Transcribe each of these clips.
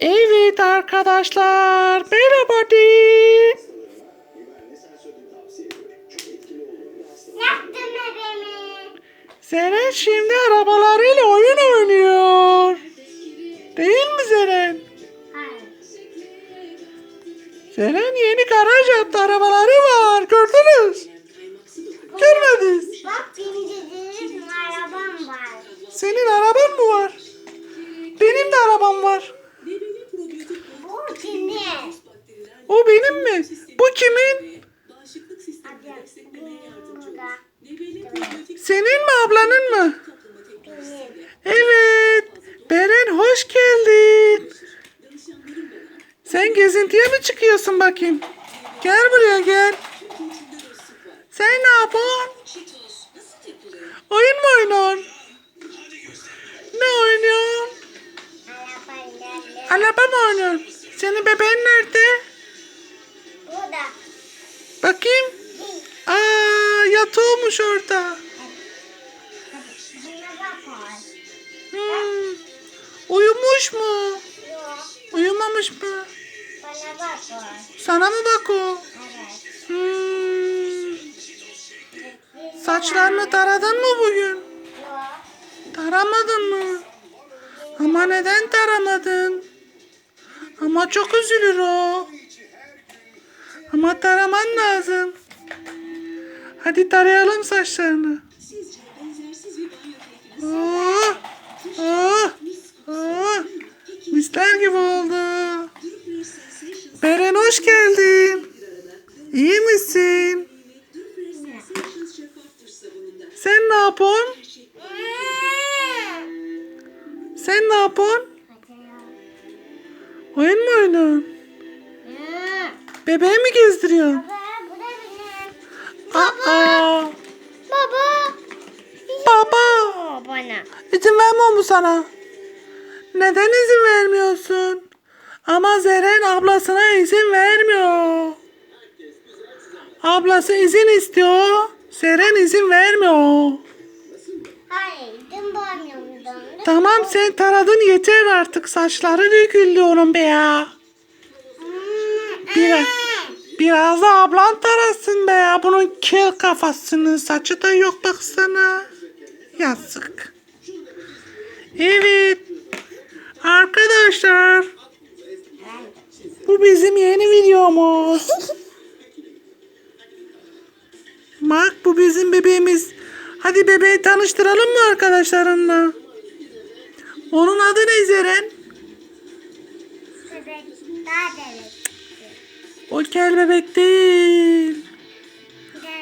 Evet arkadaşlar. Merhaba bebeğimi. Zeren şimdi arabalarıyla oyun oynuyor. Değil mi Zeren? Zeren yeni garaj yaptı. Arabaları var. Gördünüz. Görmediniz. Bak benim arabam var. Senin araban kimin? Senin mi ablanın mı? Evet. Beren hoş geldin. Sen gezintiye mi çıkıyorsun bakayım? Gel buraya gel. Sen ne yapıyorsun? Oyun mu oynuyorsun? Ne oynuyorsun? Araba mı oynuyorsun? Senin bebeğin nerede? Bakayım. Aa orada. Buna bak var. Hmm. Uyumuş mu? Uyumamış mı? Sana mı bak o? Hmm. Saçlarını taradın mı bugün? Taramadın mı? Ama neden taramadın? Ama çok üzülür o. Ama taraman lazım. Hadi tarayalım saçlarını. Oh, oh, oh. Misler gibi oldu. Beren hoş geldin. İyi misin? Sen ne yapıyorsun? Sen ne yapıyorsun? Oyun mu oynuyorsun? Bebeği mi gezdiriyorsun? Baba, bu da benim. Aa, Baba. baba. O bana. İzin vermiyor mu sana? Neden izin vermiyorsun? Ama Zeren ablasına izin vermiyor. Ablası izin istiyor. Zeren izin vermiyor. Hayır, dün. Tamam sen taradın yeter artık. Saçları döküldü onun be ya. Biraz, biraz da ablan tarasın be ya. Bunun kel kafasının saçı da yok baksana. Yazık. Evet. Arkadaşlar. Bu bizim yeni videomuz. Bak bu bizim bebeğimiz. Hadi bebeği tanıştıralım mı arkadaşlarınla? Onun adı ne Zeren? Bebek, daha bebek. O kel bebek değil.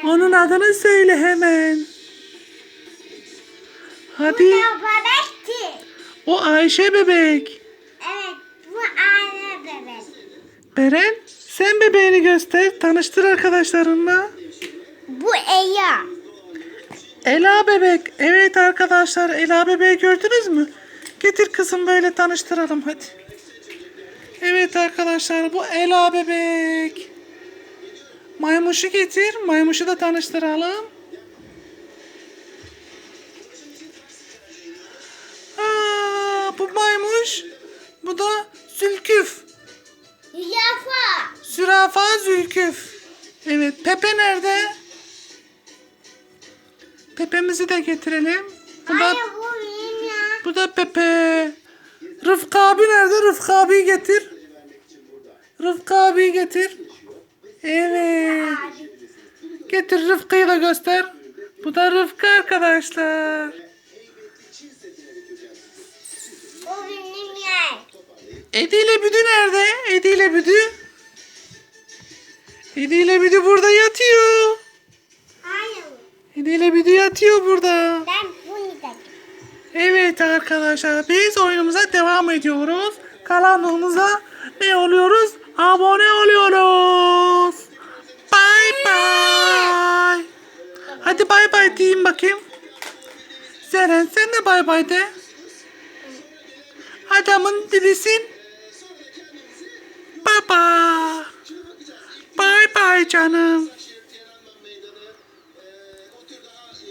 Onun adını söyle hemen. Hadi. Bu da bebekti. O Ayşe bebek. Evet, bu anne bebek. Beren sen bebeğini göster. Tanıştır arkadaşlarınla. Bu Eya. Ela bebek. Evet arkadaşlar Ela bebeği gördünüz mü? Getir kızım böyle tanıştıralım hadi. Evet arkadaşlar bu Ela bebek. Maymuşu getir. Maymuşu da tanıştıralım. Aa, bu maymuş. Bu da Zülküf. Yafa. Zürafa Zülküf. Evet Pepe nerede? Pepe'mizi de getirelim. Bu da, Hayır bu bu da Pepe. Rıfkı abi nerede? Rıfkı abiyi getir. Rıfkı abiyi getir. Evet. Getir Rıfkı'yı da göster. Bu da Rıfkı arkadaşlar. Edi ile Büdü nerede? Edi ile Büdü. Edi ile Büdü burada yatıyor. Edi ile Büdü yatıyor burada. Evet arkadaşlar biz oyunumuza devam ediyoruz. Kanalımıza ne oluyoruz? Abone oluyoruz. Bye bye. Hadi bye bye diyeyim bakayım. Zeren sen de bye bye de. Adamın dibisin. Bye. Bye bye canım.